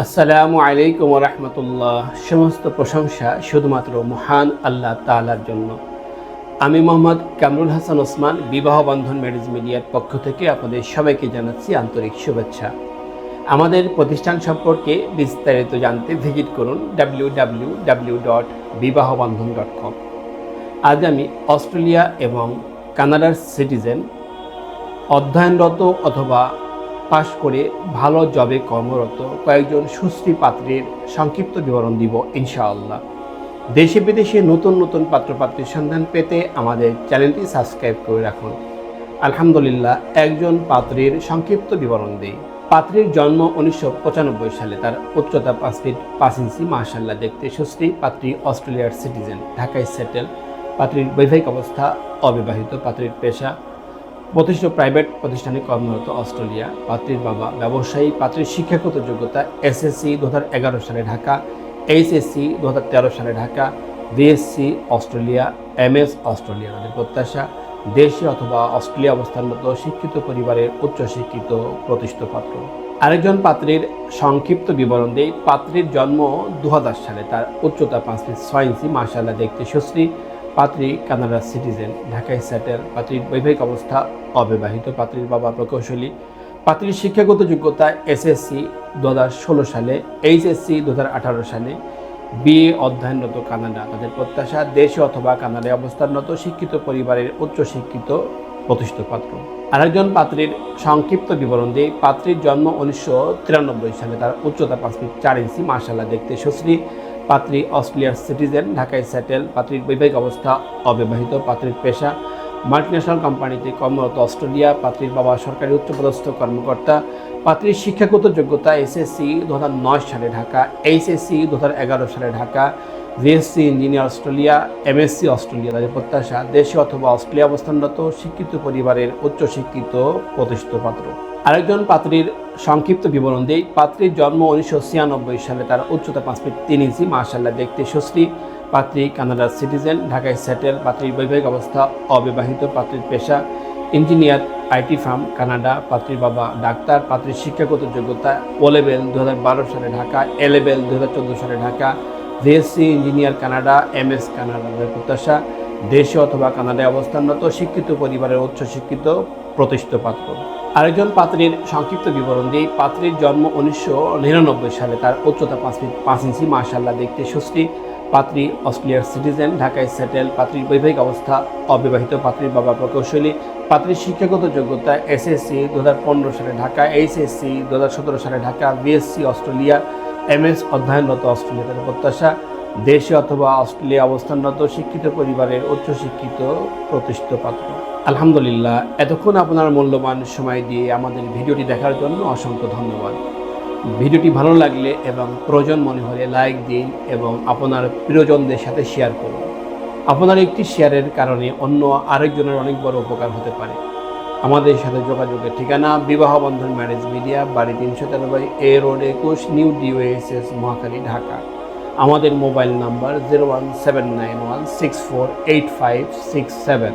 আসসালামু আলাইকুম রহমতুল্লাহ। সমস্ত প্রশংসা শুধুমাত্র মহান আল্লাহ তালার জন্য। আমি মোহাম্মদ কামরুল হাসান ওসমান, বিবাহ বন্ধন ম্যারেজ মিডিয়ার পক্ষ থেকে আপনাদের সবাইকে জানাচ্ছি আন্তরিক শুভেচ্ছা। আমাদের প্রতিষ্ঠান সম্পর্কে বিস্তারিত জানতে ভিজিট করুন W W W dot Bibahabandhan dot com আজ আমি অস্ট্রেলিয়া এবং কানাডার সিটিজেন অধ্যয়নরত অথবা পাশ করে ভালো জবে কর্মরত কয়েকজন সুশ্রী পাত্রের সংক্ষিপ্ত বিবরণ দিব, ইনশাআল্লাহ। দেশে বিদেশে নতুন নতুন পাত্রপাত্রীর সন্ধান পেতে আমাদের চ্যানেলটি সাবস্ক্রাইব করে রাখুন। আলহামদুলিল্লাহ, একজন পাত্রীর সংক্ষিপ্ত বিবরণ দিই। পাত্রীর জন্ম উনিশশো পঁচানব্বই সালে। তার উচ্চতা পাঁচ ফিট পাঁচ ইঞ্চি মাশাল্লাহ দেখতে সুশ্রী পাত্রী, অস্ট্রেলিয়ার সিটিজেন, ঢাকায় সেটেল। পাত্রীর বৈবাহিক অবস্থা অবিবাহিত। পাত্রীর পেশা প্রতিষ্ঠিত প্রাইভেট প্রতিষ্ঠানে কর্মরত অস্ট্রেলিয়া পাত্রীর বাবা, ব্যবসায়ী, পাত্রীর শিক্ষাগত যোগ্যতা এসএসসি দু সালে ঢাকা, এইচএসসি দু সালে Dhaka, BSc Australia, MS Australia তাদের প্রত্যাশা, দেশে অথবা অস্ট্রেলিয়া অবস্থানরত শিক্ষিত পরিবারের উচ্চশিক্ষিত প্রতিষ্ঠিত পাত্র। আরেকজন পাত্রীর সংক্ষিপ্ত বিবরণ দেই। পাত্রীর জন্ম দু হাজার সালে, তার উচ্চতা পাঁচ ফিট ছয় ইঞ্চি মাসাল্লাহ দেখতে সুশ্রী। পাত্রী কানাডার সিটিজেন, ঢাকায় সেটেল। পাত্রীর বৈবাহিক অবস্থা অবিবাহিত। পাত্রীর বাবা প্রকৌশলী। পাত্রীর শিক্ষাগত যোগ্যতা এসএসসি দু ষোলো সালে, এইচএসসি দু সালে। বিএ অধ্যয়নরত কানাডা। তাদের প্রত্যাশা দেশে অথবা কানাডায় অবস্থানরত শিক্ষিত পরিবারের উচ্চশিক্ষিত প্রতিষ্ঠিত পাত্র। আরেকজন পাত্রীর সংক্ষিপ্ত বিবরণ দিয়ে পাত্রীর জন্ম উনিশশো তিরানব্বই সালে। তার উচ্চতা পাঁচ ফিট চার ইঞ্চি মার্শাল্লাহ দেখতে সুশ্রী পাত্রী অস্ট্রেলিয়ার সিটিজেন ঢাকায় সেটেল পাত্রীর বৈবাহিক অবস্থা অবিবাহিত পাত্রীর পেশা মাল্টিন্যাশনাল কোম্পানিতে কর্মরত অস্ট্রেলিয়া, পাত্রীর বাবা সরকারি উচ্চপদস্থ কর্মকর্তা, পাত্রীর শিক্ষাগত যোগ্যতা এসএসসি দু সালে ঢাকা এইচএসসি দু সালে Dhaka BSc engineer Australia MSc Australia তাদের প্রত্যাশা, দেশে অথবা অস্ট্রেলিয়া অবস্থানরত শিক্ষিত পরিবারের উচ্চশিক্ষিত প্রতিষ্ঠিত পাত্র। আরেকজন পাত্রীর সংক্ষিপ্ত বিবরণ দেই, পাত্রীর জন্ম উনিশশো ছিয়ানব্বই সালে, তার উচ্চতা পাঁচ ফিট তিন ইঞ্চি মার্শাল্লাহ দেখতে সুশ্রী। পাত্রী কানাডার সিটিজেন, ঢাকায় সেটেল, পাত্রীর বৈবাহিক অবস্থা, অবিবাহিত পাত্রীর পেশা, ইঞ্জিনিয়ার, আইটি ফার্ম, কানাডা, পাত্রীর বাবা ডাক্তার, পাত্রীর শিক্ষাগত যোগ্যতা ও লেভেল দু হাজার বারো সালে ঢাকা এ লেভেল দু সালে ঢাকা ভিএসসি ইঞ্জিনিয়ার কানাডা এম এস কানাডার প্রত্যাশা দেশে অথবা কানাডায় অবস্থানরত, শিক্ষিত পরিবারের উচ্চশিক্ষিত প্রতিষ্ঠিত পাত্র। আরেকজন পাত্রীর সংক্ষিপ্ত বিবরণ দিই। পাত্রীর জন্ম উনিশশো নিরানব্বই সালে, তার উচ্চতা পাঁচ ফিট পাঁচ ইঞ্চি মার্শাল্লাহ দেখতে সুশ্রী পাত্রী অস্ট্রেলিয়ার সিটিজেন, ঢাকায় সেটেল, পাত্রীর বৈবাহিক অবস্থা, অবিবাহিত পাত্রীর বাবা প্রকৌশলী, পাত্রীর শিক্ষাগত যোগ্যতা এসএসসি দু হাজার পনেরো সালে ঢাকা এইচএসসি দু হাজার সতেরো সালে ঢাকা বিএসসি অস্ট্রেলিয়া এমএস অধ্যয়নরত অস্ট্রেলিয়া তাদের প্রত্যাশা দেশে অথবা অস্ট্রেলিয়া অবস্থানরত শিক্ষিত পরিবারের উচ্চশিক্ষিত প্রতিষ্ঠিত পাত্র। আলহামদুলিল্লাহ, এতক্ষণ আপনার মূল্যবান সময় দিয়ে আমাদের ভিডিওটি দেখার জন্য অসংখ্য ধন্যবাদ। ভিডিওটি ভালো লাগলে এবং প্রয়োজন মনে হলে লাইক দিন এবং আপনার প্রিয়জনদের সাথে শেয়ার করুন। আপনার একটি শেয়ারের কারণে অন্য আরেকজনের অনেক বড় উপকার হতে পারে। আমাদের সাথে যোগাযোগের ঠিকানা বিবাহ বন্ধন ম্যারেজ মিডিয়া, বাড়ি তিনশো তেরো বাই এ রোড একুশ, নিউ ডিওএসএস, মহাখালী, ঢাকা। আমাদের mobile number zero one seven nine one six four eight five six seven.